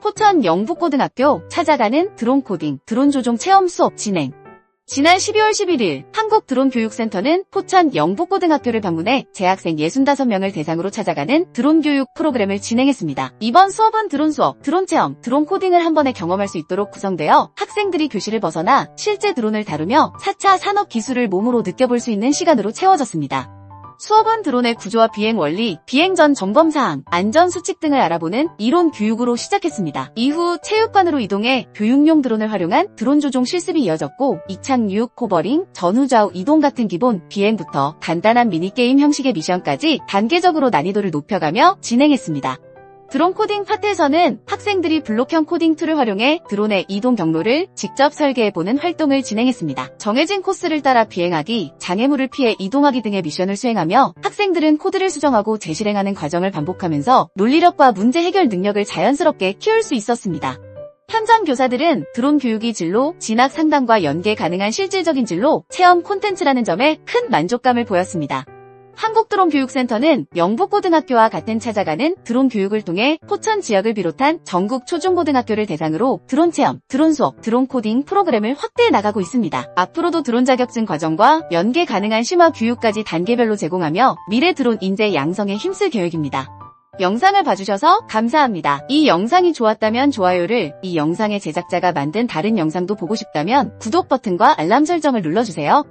포천 영북고등학교 찾아가는 드론 코딩, 드론 조종 체험 수업 진행. 지난 12월 11일 한국드론교육센터는 포천 영북고등학교를 방문해 재학생 65명을 대상으로 찾아가는 드론 교육 프로그램을 진행했습니다. 이번 수업은 드론 수업, 드론 체험, 드론 코딩을 한 번에 경험할 수 있도록 구성되어 학생들이 교실을 벗어나 실제 드론을 다루며 4차 산업 기술을 몸으로 느껴볼 수 있는 시간으로 채워졌습니다. 수업은 드론의 구조와 비행 원리, 비행 전 점검 사항, 안전 수칙 등을 알아보는 이론 교육으로 시작했습니다. 이후 체육관으로 이동해 교육용 드론을 활용한 드론 조종 실습이 이어졌고 이착륙, 코버링, 전후좌우 이동 같은 기본 비행부터 간단한 미니게임 형식의 미션까지 단계적으로 난이도를 높여가며 진행했습니다. 드론 코딩 파트에서는 학생들이 블록형 코딩 툴을 활용해 드론의 이동 경로를 직접 설계해보는 활동을 진행했습니다. 정해진 코스를 따라 비행하기, 장애물을 피해 이동하기 등의 미션을 수행하며 학생들은 코드를 수정하고 재실행하는 과정을 반복하면서 논리력과 문제 해결 능력을 자연스럽게 키울 수 있었습니다. 현장 교사들은 드론 교육이 진로, 진학 상담과 연계 가능한 실질적인 진로, 체험 콘텐츠라는 점에 큰 만족감을 보였습니다. 한국드론교육센터는 영북고등학교와 같은 찾아가는 드론 교육을 통해 포천 지역을 비롯한 전국 초중고등학교를 대상으로 드론 체험, 드론 수업, 드론 코딩 프로그램을 확대해 나가고 있습니다. 앞으로도 드론 자격증 과정과 연계 가능한 심화 교육까지 단계별로 제공하며 미래 드론 인재 양성에 힘쓸 계획입니다. 영상을 봐주셔서 감사합니다. 이 영상이 좋았다면 좋아요를, 이 영상의 제작자가 만든 다른 영상도 보고 싶다면 구독 버튼과 알람 설정을 눌러주세요.